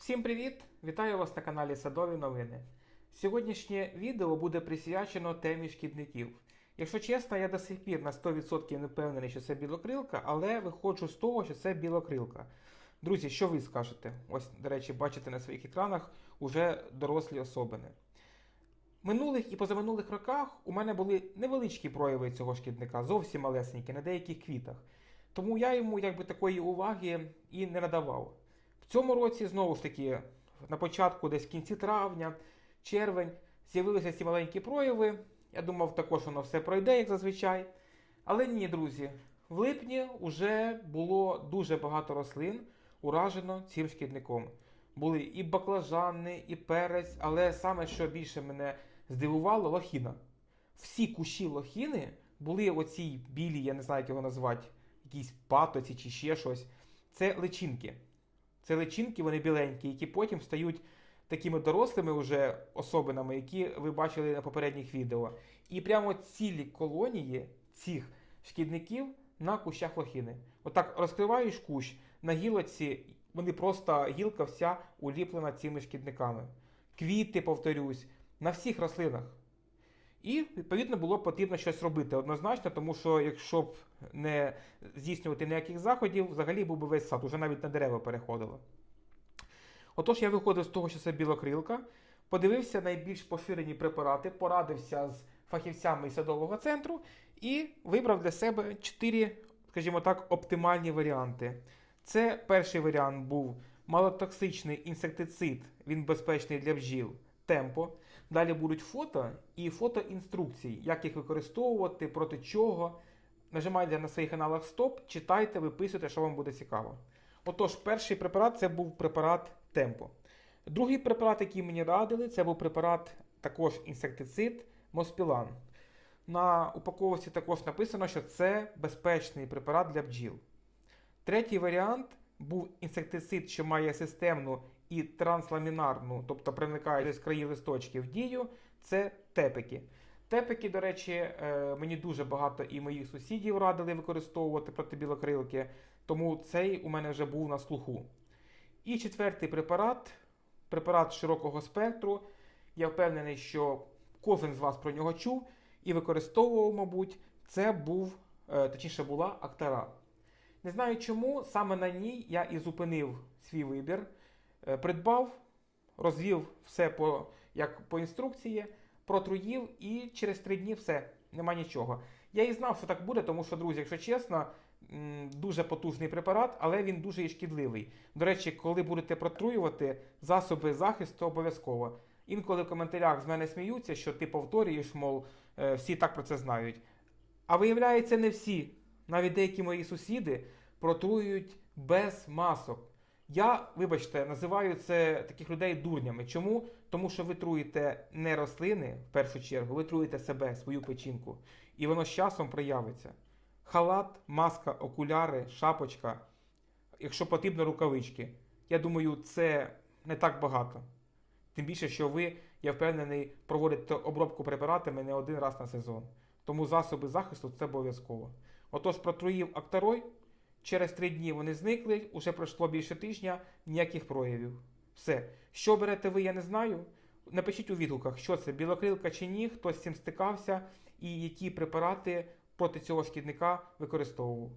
Всім привіт! Вітаю вас на каналі Садові Новини. Сьогоднішнє відео буде присвячено темі шкідників. Якщо чесно, я до сих пір на 100% не впевнений, що це білокрилка, але виходжу з того, що це білокрилка. Друзі, що ви скажете? Ось, до речі, бачите на своїх екранах уже дорослі особини. Минулих і позаминулих роках у мене були невеличкі прояви цього шкідника, зовсім малесенькі, на деяких квітах. Тому я йому якби такої уваги і не надавав. Цьому році, знову ж таки, на початку, десь в кінці травня, червень, з'явилися ці маленькі прояви. Я думав, також воно все пройде, як зазвичай. Але ні, друзі, в липні вже було дуже багато рослин уражено цим шкідником. Були і баклажани, і перець, але саме що більше мене здивувало, лохіна. Всі кущі лохіни були оці білі, я не знаю, як його назвати, якісь патоці чи ще щось. Це личинки. Це личинки, вони біленькі, які потім стають такими дорослими вже особинами, які ви бачили на попередніх відео. І прямо цілі колонії цих шкідників на кущах лохини. Отак розкриваєш кущ на гілоці, вони просто гілка вся уліплена цими шкідниками. Квіти, повторюсь, на всіх рослинах. І, відповідно, було потрібно щось робити однозначно, тому що якщо б не здійснювати ніяких заходів, взагалі був би весь сад, уже навіть на дерева переходило. Отож, я виходив з того, що це білокрилка, подивився найбільш поширені препарати, порадився з фахівцями садового центру і вибрав для себе чотири, скажімо так, оптимальні варіанти. Це перший варіант був малотоксичний інсектицид, він безпечний для бджіл. Темпо. Далі будуть фото і фотоінструкції, як їх використовувати, проти чого. Нажимайте на своїх каналах Стоп, читайте, виписуйте, що вам буде цікаво. Отож, перший препарат це був препарат Темпо. Другий препарат, який мені радили, це був препарат також інсектицид Моспілан. На упаковці також написано, що це безпечний препарат для бджіл. Третій варіант був інсектицид, що має системну і трансламінарну, тобто проникає з краї листочків дію, це тепики. Тепики, до речі, е, мені дуже багато і моїх сусідів радили використовувати проти білокрилки, тому цей у мене вже був на слуху. І четвертий препарат препарат широкого спектру. Я впевнений, що кожен з вас про нього чув і використовував, мабуть, це був, е, точніше була Актара. Не знаю чому, саме на ній я і зупинив свій вибір, придбав, розвів все по, як по інструкції, протруїв і через три дні все, нема нічого. Я і знав, що так буде, тому що, друзі, якщо чесно, дуже потужний препарат, але він дуже і шкідливий. До речі, коли будете протруювати засоби захисту, обов'язково. Інколи в коментарях з мене сміються, що ти повторюєш, мов, е, всі так про це знають. А виявляється, не всі. Навіть деякі мої сусіди протруюють без масок. Я, вибачте, називаю це таких людей дурнями. Чому? Тому що ви труїте не рослини в першу чергу, ви труїте себе, свою печінку. І воно з часом проявиться. Халат, маска, окуляри, шапочка, якщо потрібно, рукавички. Я думаю, це не так багато. Тим більше, що ви, я впевнений, проводите обробку препаратами не один раз на сезон. Тому засоби захисту це обов'язково. Отож, протруїв актарой, через три дні вони зникли, уже пройшло більше тижня, ніяких проявів. Все. Що берете ви, я не знаю. Напишіть у відгуках, що це білокрилка чи ні, хтось з цим стикався і які препарати проти цього шкідника використовував.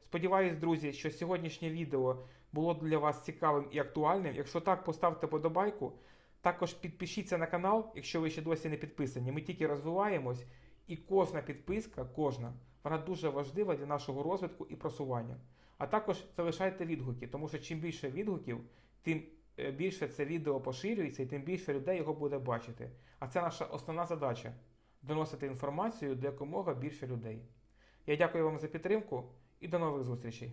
Сподіваюсь, друзі, що сьогоднішнє відео було для вас цікавим і актуальним. Якщо так, поставте подобайку. Також підпишіться на канал, якщо ви ще досі не підписані. Ми тільки розвиваємось, і кожна підписка, кожна, вона дуже важлива для нашого розвитку і просування. А також залишайте відгуки, тому що чим більше відгуків, тим е, більше це відео поширюється і тим більше людей його буде бачити. А це наша основна задача доносити інформацію до якомога більше людей. Я дякую вам за підтримку і до нових зустрічей.